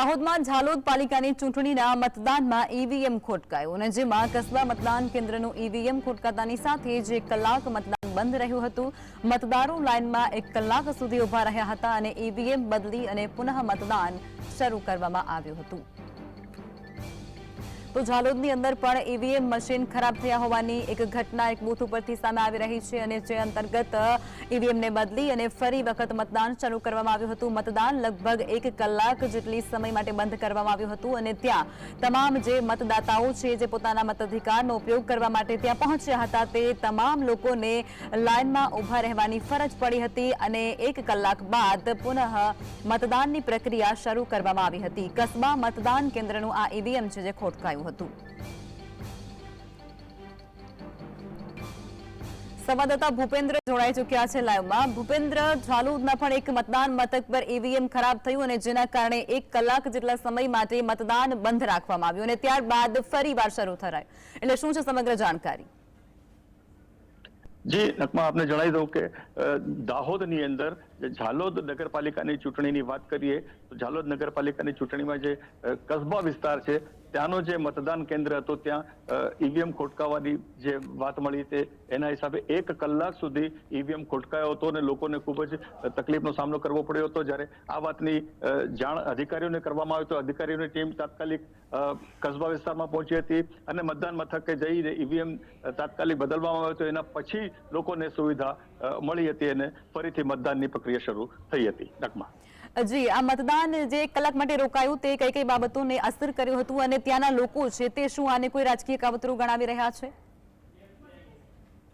દાહોદમાં ઝાલોદ પાલિકાની ચૂંટણીના મતદાનમાં ઈવીએમ ખોટકાયું અને જેમાં કસબા મતદાન કેન્દ્રનું ઈવીએમ ખોટકાતાની સાથે જે કલાક મતદાન બંધ રહ્યું હતું. મતદારો લાઇનમાં એક કલાક સુધી ઊભા રહ્યા હતા અને ઈવીએમ બદલી અને પુનઃ મતદાન શરૂ કરવામાં આવ્યું હતું. તો ઝાલોદની અંદર પણ ઈવીએમ મશીન ખરાબ થયા હોવાની એક ઘટના એક બૂથ ઉપરથી સામે આવી રહી છે અને જે અંતર્ગત ઈવીએમને બદલી અને ફરી વખત મતદાન શરૂ કરવામાં આવ્યું હતું. મતદાન લગભગ એક કલાક જેટલી સમય માટે બંધ કરવામાં આવ્યું હતું અને ત્યાં તમામ જે મતદાતાઓ છે, જે પોતાના મતાધિકારનો ઉપયોગ કરવા માટે ત્યાં પહોંચ્યા હતા, તે તમામ લોકોને લાઇનમાં ઊભા રહેવાની ફરજ પડી હતી અને એક કલાક બાદ પુનઃ મતદાનની પ્રક્રિયા શરૂ કરવામાં આવી હતી. કસ્બા મતદાન કેન્દ્રનું આ ઈવીએમ છે, જે ખોટકાયું. હતું. સંવાદદાતા ભૂપેન્દ્ર જોડાઈ ચુક્યા છે લાઈવમાં. ભૂપેન્દ્ર, ઝાલુદના પણ એક મતદાન મથક પર ઈવીએમ ખરાબ થયું અને જેના કારણે એક કલાક જેટલા સમય માટે મતદાન બંધ રાખવામાં આવ્યું અને ત્યારબાદ ફરીવાર શરૂ થરાયું. એટલે શું છે સમગ્ર જાણકારી? જી નકમા આપને જણાવી દઉં કે દાહોદની અંદર ઝાલોદ નગરપાલિકાની ચૂંટણીની વાત કરીએ, તો ઝાલોદ નગરપાલિકાની ચૂંટણીમાં જે કસ્બા વિસ્તાર છે ત્યાંનો જે મતદાન કેન્દ્ર હતો ત્યાં ઈવીએમ ખોટકાવાની જે વાત મળી તે એના હિસાબે એક કલાક સુધી ઈવીએમ ખોટકાયો હતો અને લોકોને ખૂબ જ તકલીફનો સામનો કરવો પડ્યો હતો. જ્યારે આ વાતની જાણ અધિકારીઓને કરવામાં આવી તો અધિકારીઓની ટીમ તાત્કાલિક કસ્બા વિસ્તારમાં પહોંચી હતી અને મતદાન મથકે જઈને ઈવીએમ તાત્કાલિક બદલવામાં આવ્યો હતો એના પછી લોકોને સુવિધા મળી હતી અને ફરીથી મતદાનની પ્રક્રિયા શરૂ થઈ હતી. નકમા. જી, આ મતદાન જે કલાક માટે રોકાયું તે કઈ કઈ બાબતોને અસર કર્યું હતું અને ત્યાંના લોકો છે તે શું આને કોઈ રાજકીય કાવતરું ગણાવી રહ્યા છે?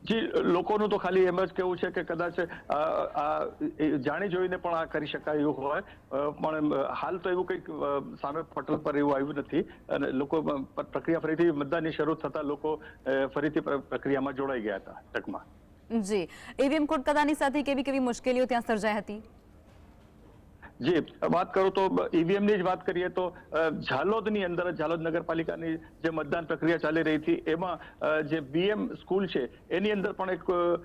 જી લોકોનું તો ખાલી એમ જ કેવું છે કે કદાચ આ જાણી જોઈને પણ આ કરી શકાય એવું હોય. પણ હાલ તો એવું કંઈક સામે પટલ પર એવું આવ્યું નથી. અને લોકો પ્રક્રિયા ફરીથી મતદાનની શરૂ થતા લોકો ફરીથી પ્રક્રિયામાં જોડાઈ ગયા હતા ટકમાં. જી. ઈવીએમ ખોટકાતાની સાથે કેવી કેવી મુશ્કેલીઓ ત્યાં સર્જાઈ હતી? જી, વાત કરું તો ઈવીએમની જ વાત કરીએ તો ઝાલોદની અંદર, ઝાલોદ નગરપાલિકાની જે મતદાન પ્રક્રિયા ચાલી રહી હતી, એમાં જે બીએમ સ્કૂલ છે, એની અંદર પણ એક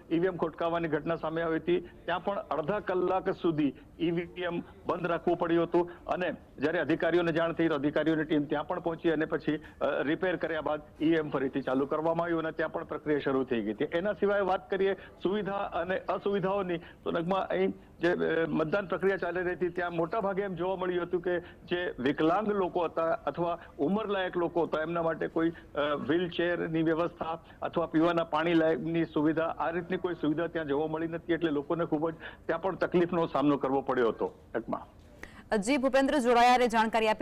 ઈવીએમ ખોટકાવાની ઘટના સામે આવી હતી. ત્યાં પણ અડધા કલાક સુધી ઈવીએમ બંધ રાખવું પડ્યું હતું અને જ્યારે અધિકારીઓને જાણ થઈ તો અધિકારીઓની ટીમ ત્યાં પણ પહોંચી અને પછી રિપેર કર્યા બાદ ઈએમ ફરીથી ચાલુ કરવામાં આવ્યું અને ત્યાં પણ પ્રક્રિયા શરૂ થઈ ગઈ હતી. એના સિવાય વાત કરીએ સુવિધા અને અસુવિધાઓની, તો નગમાં અહીં જે મતદાન પ્રક્રિયા ચાલી રહી હતી, ત્યાં મોટા ભાગે એમ જોવા મળ્યું હતું કે જે વિકલાંગ લોકો હતા અથવા ઉંમરલાયક લોકો હતા, એમના માટે કોઈ વ્હીલચેરની વ્યવસ્થા અથવા પીવાના પાણી લાયકની સુવિધા, આ રીતની કોઈ સુવિધા ત્યાં જોવા મળી નથી એટલે લોકોને ખૂબ જ ત્યાં પણ તકલીફનો સામનો કરવો પડ્યો હતો ટકમાં. જી ભૂપેન્દ્ર જોડાયા જાણકારી આપી